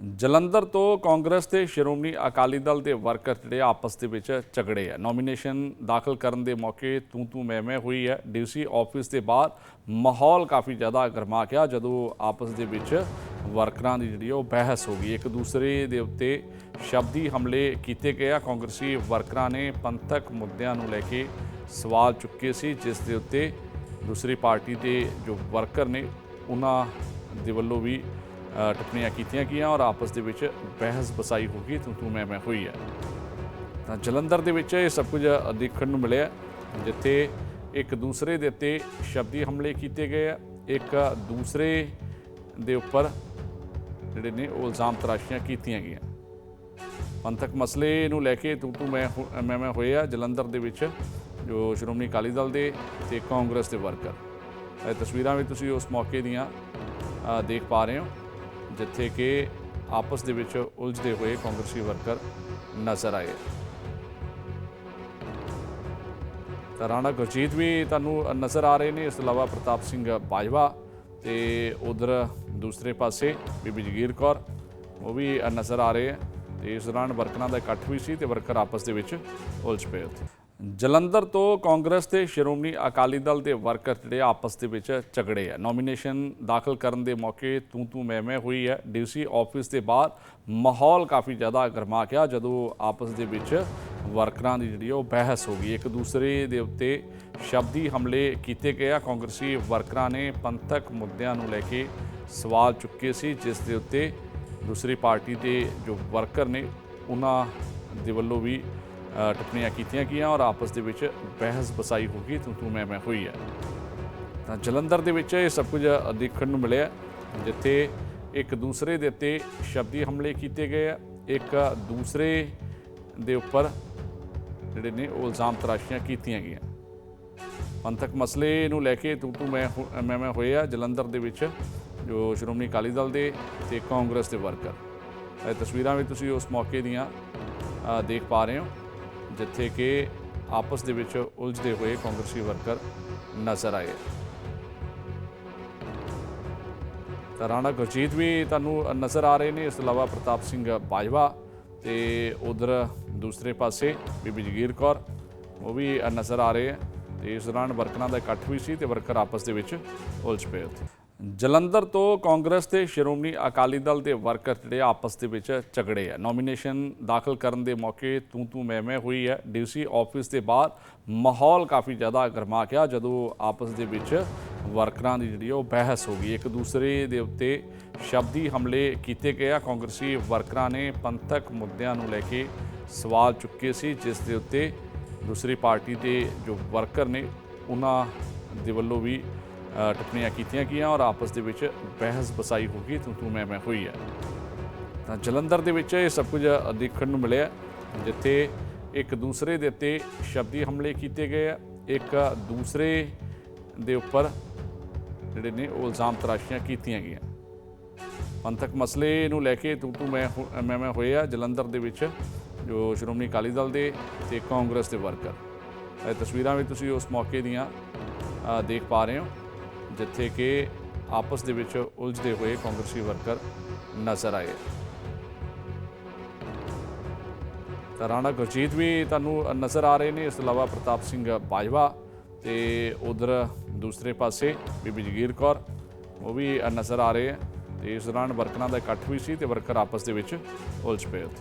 ਜਲੰਧਰ ਤੋਂ ਕਾਂਗਰਸ ਤੇ ਸ਼੍ਰੋਮਣੀ ਅਕਾਲੀ ਦਲ ਦੇ ਵਰਕਰ ਜਿਹੜੇ ਆਪਸ ਦੇ ਵਿੱਚ ਝਗੜੇ ਆ। ਨੋਮੀਨੇਸ਼ਨ ਦਾਖਲ ਕਰਨ ਦੇ ਮੌਕੇ ਤੂੰ ਤੂੰ ਮੈਂ ਮੈਂ ਹੋਈ ਹੈ। ਡੀਸੀ ਆਫਿਸ ਦੇ ਬਾਹਰ ਮਾਹੌਲ ਕਾਫੀ ਜ਼ਿਆਦਾ ਗਰਮਾ ਗਿਆ, ਜਦੋਂ ਆਪਸ ਦੇ ਵਿੱਚ ਵਰਕਰਾਂ ਦੀ ਜਿਹੜੀ ਉਹ ਬਹਿਸ ਹੋ ਗਈ। ਇੱਕ ਦੂਸਰੇ ਦੇ ਉੱਤੇ ਸ਼ਬਦੀ ਹਮਲੇ ਕੀਤੇ ਗਏ ਆ। ਕਾਂਗਰਸੀ ਵਰਕਰਾਂ ਨੇ ਪੰਥਕ ਮੁੱਦਿਆਂ ਨੂੰ ਲੈ ਕੇ ਸਵਾਲ ਚੁੱਕੇ ਸੀ, ਜਿਸ ਦੇ ਉੱਤੇ ਦੂਸਰੀ ਪਾਰਟੀ ਦੇ ਜੋ ਵਰਕਰ ਨੇ, ਉਹਨਾਂ ਦੇ ਵੱਲੋਂ ਵੀ ਟਿੱਪਣੀਆਂ ਕੀਤੀਆਂ ਗਈਆਂ ਔਰ ਆਪਸ ਦੇ ਵਿੱਚ ਬਹਿਸ ਬਸਾਈ ਹੋ ਗਈ ਤੂੰ ਤੂੰ ਮੈਂ ਮੈਂ ਹੋਈ ਹੈ। ਤਾਂ ਜਲੰਧਰ ਦੇ ਵਿੱਚ ਇਹ ਸਭ ਕੁਝ ਦੇਖਣ ਨੂੰ ਮਿਲਿਆ, ਜਿੱਥੇ ਇੱਕ ਦੂਸਰੇ ਦੇ ਉੱਤੇ ਸ਼ਬਦੀ ਹਮਲੇ ਕੀਤੇ ਗਏ ਆ। ਇੱਕ ਦੂਸਰੇ ਦੇ ਉੱਪਰ ਜਿਹੜੇ ਨੇ, ਉਹ ਇਲਜ਼ਾਮ ਤਰਾਸ਼ੀਆਂ ਕੀਤੀਆਂ ਗਈਆਂ। ਪੰਥਕ ਮਸਲੇ ਨੂੰ ਲੈ ਕੇ ਤੂੰ ਤੂੰ ਮੈਂ ਮੈਂ ਮੈਂ ਹੋਏ ਆ ਜਲੰਧਰ ਦੇ ਵਿੱਚ, ਜੋ ਸ਼੍ਰੋਮਣੀ ਅਕਾਲੀ ਦਲ ਦੇ ਤੇ ਕਾਂਗਰਸ ਦੇ ਵਰਕਰ। ਇਹ ਤਸਵੀਰਾਂ ਵੀ ਤੁਸੀਂ ਉਸ ਮੌਕੇ ਦੀਆਂ ਦੇਖ ਪਾ ਰਹੇ ਹੋ। ਜਿੱਥੇ ਕਿ ਆਪਸ ਦੇ ਵਿੱਚ ਉਲਝਦੇ ਹੋਏ ਕਾਂਗਰਸੀ ਵਰਕਰ ਨਜ਼ਰ ਆਏ। ਤਾਂ ਰਾਣਾ ਗੁਰਜੀਤ ਵੀ ਤੁਹਾਨੂੰ ਨਜ਼ਰ ਆ ਰਹੇ ਨੇ, ਇਸ ਤੋਂ ਇਲਾਵਾ ਪ੍ਰਤਾਪ ਸਿੰਘ ਬਾਜਵਾ ਤੇ ਉਧਰ ਦੂਸਰੇ ਪਾਸੇ ਬੀਬੀ ਜਗੀਰ ਕੌਰ, ਉਹ ਵੀ ਨਜ਼ਰ ਆ ਰਹੇ ਹੈ ਤੇ ਇਸ ਦੌਰਾਨ ਵਰਕਰਾਂ ਦਾ ਇਕੱਠ ਵੀ ਸੀ ਤੇ ਵਰਕਰ ਆਪਸ ਦੇ ਵਿੱਚ ਉਲਝ ਪਏ ਉੱਥੇ। ਜਲੰਧਰ ਤੋਂ ਕਾਂਗਰਸ ਤੇ ਸ਼੍ਰੋਮਣੀ ਅਕਾਲੀ ਦਲ ਦੇ ਵਰਕਰ ਜਿਹੜੇ ਆਪਸ ਦੇ ਵਿੱਚ ਝਗੜੇ ਆ। ਨੋਮੀਨੇਸ਼ਨ ਦਾਖਲ ਕਰਨ ਦੇ ਮੌਕੇ ਤੂੰ ਤੂੰ ਮੈਂ ਮੈਂ ਹੋਈ ਹੈ ਡੀਸੀ ਆਫਿਸ ਦੇ ਬਾਹਰ ਮਾਹੌਲ ਕਾਫੀ ਜ਼ਿਆਦਾ ਗਰਮਾ ਗਿਆ ਜਦੋਂ ਆਪਸ ਦੇ ਵਿੱਚ ਵਰਕਰਾਂ ਦੀ ਜਿਹੜੀ ਉਹ ਬਹਿਸ ਹੋ ਗਈ। ਇੱਕ ਦੂਸਰੇ ਦੇ ਉੱਤੇ ਸ਼ਬਦੀ ਹਮਲੇ ਕੀਤੇ ਗਏ ਆ। ਕਾਂਗਰਸੀ ਵਰਕਰਾਂ ਨੇ ਪੰਥਕ ਮੁੱਦਿਆਂ ਨੂੰ ਲੈ ਕੇ ਸਵਾਲ ਚੁੱਕੇ ਸੀ, ਜਿਸ ਦੇ ਉੱਤੇ ਦੂਸਰੀ ਪਾਰਟੀ ਦੇ ਜੋ ਵਰਕਰ ਨੇ, ਉਹਨਾਂ ਦੇ ਵੱਲੋਂ ਵੀ ਟਿੱਪਣੀਆਂ ਕੀਤੀਆਂ ਗਈਆਂ ਔਰ ਆਪਸ ਦੇ ਵਿੱਚ ਬਹਿਸ ਬਸਾਈ ਹੋ ਗਈ ਤੂੰ ਤੂੰ ਮੈਂ ਮੈਂ ਹੋਈ ਹੈ। ਤਾਂ ਜਲੰਧਰ ਦੇ ਵਿੱਚ ਇਹ ਸਭ ਕੁਝ ਦੇਖਣ ਨੂੰ ਮਿਲਿਆ, ਜਿੱਥੇ ਇੱਕ ਦੂਸਰੇ ਦੇ ਉੱਤੇ ਸ਼ਬਦੀ ਹਮਲੇ ਕੀਤੇ ਗਏ ਆ। ਇੱਕ ਦੂਸਰੇ ਦੇ ਉੱਪਰ ਜਿਹੜੇ ਨੇ, ਉਹ ਇਲਜ਼ਾਮ ਤਰਾਸ਼ੀਆਂ ਕੀਤੀਆਂ ਗਈਆਂ। ਪੰਥਕ ਮਸਲੇ ਨੂੰ ਲੈ ਕੇ ਤੂੰ ਤੂੰ ਮੈਂ ਮੈਂ ਮੈਂ ਹੋਏ ਆ ਜਲੰਧਰ ਦੇ ਵਿੱਚ, ਜੋ ਸ਼੍ਰੋਮਣੀ ਅਕਾਲੀ ਦਲ ਦੇ ਤੇ ਕਾਂਗਰਸ ਦੇ ਵਰਕਰ। ਇਹ ਤਸਵੀਰਾਂ ਵੀ ਤੁਸੀਂ ਉਸ ਮੌਕੇ ਦੀਆਂ ਦੇਖ ਪਾ ਰਹੇ ਹੋ। ਜਿੱਥੇ ਕਿ ਆਪਸ ਦੇ ਵਿੱਚ ਉਲਝਦੇ ਹੋਏ ਕਾਂਗਰਸੀ ਵਰਕਰ ਨਜ਼ਰ ਆਏ। ਤਾਂ ਰਾਣਾ ਗੁਰਜੀਤ ਵੀ ਤੁਹਾਨੂੰ ਨਜ਼ਰ ਆ ਰਹੇ ਨੇ, ਇਸ ਤੋਂ ਇਲਾਵਾ ਪ੍ਰਤਾਪ ਸਿੰਘ ਬਾਜਵਾ ਤੇ ਉਧਰ ਦੂਸਰੇ ਪਾਸੇ ਬੀਬੀ ਜਗੀਰ ਕੌਰ, ਉਹ ਵੀ ਨਜ਼ਰ ਆ ਰਹੇ ਹੈ ਤੇ ਇਸ ਦੌਰਾਨ ਵਰਕਰਾਂ ਦਾ ਇਕੱਠ ਵੀ ਸੀ ਤੇ ਵਰਕਰ ਆਪਸ ਦੇ ਵਿੱਚ ਉਲਝ ਪਏ ਉੱਥੇ। ਜਲੰਧਰ ਤੋਂ ਕਾਂਗਰਸ ਤੇ ਸ਼੍ਰੋਮਣੀ ਅਕਾਲੀ ਦਲ ਦੇ ਵਰਕਰ ਜਿਹੜੇ ਆਪਸ ਦੇ ਵਿੱਚ ਝਗੜੇ ਆ। ਨੋਮੀਨੇਸ਼ਨ ਦਾਖਲ ਕਰਨ ਦੇ ਮੌਕੇ ਤੂੰ ਤੂੰ ਮੈਂ ਮੈਂ ਹੋਈ ਹੈ ਡੀਸੀ ਆਫਿਸ ਦੇ ਬਾਹਰ ਮਾਹੌਲ ਕਾਫੀ ਜ਼ਿਆਦਾ ਗਰਮਾ ਗਿਆ ਜਦੋਂ ਆਪਸ ਦੇ ਵਿੱਚ ਵਰਕਰਾਂ ਦੀ ਜਿਹੜੀ ਉਹ ਬਹਿਸ ਹੋ ਗਈ। ਇੱਕ ਦੂਸਰੇ ਦੇ ਉੱਤੇ ਸ਼ਬਦੀ ਹਮਲੇ ਕੀਤੇ ਗਏ ਆ। ਕਾਂਗਰਸੀ ਵਰਕਰਾਂ ਨੇ ਪੰਥਕ ਮੁੱਦਿਆਂ ਨੂੰ ਲੈ ਕੇ ਸਵਾਲ ਚੁੱਕੇ ਸੀ, ਜਿਸ ਦੇ ਉੱਤੇ ਦੂਸਰੀ ਪਾਰਟੀ ਦੇ ਜੋ ਵਰਕਰ ਨੇ, ਉਹਨਾਂ ਦੇ ਵੱਲੋਂ ਵੀ ਟਿੱਪਣੀਆਂ ਕੀਤੀਆਂ ਗਈਆਂ ਔਰ ਆਪਸ ਦੇ ਵਿੱਚ ਬਹਿਸ ਬਸਾਈ ਹੋ ਗਈ ਤੂੰ ਤੂੰ ਮੈਂ ਮੈਂ ਹੋਈ ਹੈ। ਤਾਂ ਜਲੰਧਰ ਦੇ ਵਿੱਚ ਇਹ ਸਭ ਕੁਝ ਦੇਖਣ ਨੂੰ ਮਿਲਿਆ, ਜਿੱਥੇ ਇੱਕ ਦੂਸਰੇ ਦੇ ਉੱਤੇ ਸ਼ਬਦੀ ਹਮਲੇ ਕੀਤੇ ਗਏ ਆ। ਇੱਕ ਦੂਸਰੇ ਦੇ ਉੱਪਰ ਜਿਹੜੇ ਨੇ, ਉਹ ਇਲਜ਼ਾਮ ਤਰਾਸ਼ੀਆਂ ਕੀਤੀਆਂ ਗਈਆਂ। ਪੰਥਕ ਮਸਲੇ ਨੂੰ ਲੈ ਕੇ ਤੂੰ ਤੂੰ ਮੈਂ ਮੈਂ ਮੈਂ ਹੋਏ ਆ ਜਲੰਧਰ ਦੇ ਵਿੱਚ, ਜੋ ਸ਼੍ਰੋਮਣੀ ਅਕਾਲੀ ਦਲ ਦੇ ਤੇ ਕਾਂਗਰਸ ਦੇ ਵਰਕਰ। ਇਹ ਤਸਵੀਰਾਂ ਵੀ ਤੁਸੀਂ ਉਸ ਮੌਕੇ ਦੀਆਂ ਦੇਖ ਪਾ ਰਹੇ ਹੋ। ਜਿੱਥੇ ਕਿ ਆਪਸ ਦੇ ਵਿੱਚ ਉਲਝਦੇ ਹੋਏ ਕਾਂਗਰਸੀ ਵਰਕਰ ਨਜ਼ਰ ਆਏ। ਤਾਂ ਰਾਣਾ ਗੁਰਜੀਤ ਵੀ ਤੁਹਾਨੂੰ ਨਜ਼ਰ ਆ ਰਹੇ ਨੇ, ਇਸ ਤੋਂ ਇਲਾਵਾ ਪ੍ਰਤਾਪ ਸਿੰਘ ਬਾਜਵਾ ਤੇ ਉਧਰ ਦੂਸਰੇ ਪਾਸੇ ਬੀਬੀ ਜਗੀਰ ਕੌਰ, ਉਹ ਵੀ ਨਜ਼ਰ ਆ ਰਹੇ ਹੈ ਤੇ ਇਸ ਦੌਰਾਨ ਵਰਕਰਾਂ ਦਾ ਇਕੱਠ ਵੀ ਸੀ ਤੇ ਵਰਕਰ ਆਪਸ ਦੇ ਵਿੱਚ ਉਲਝ ਪਏ ਉੱਥੇ।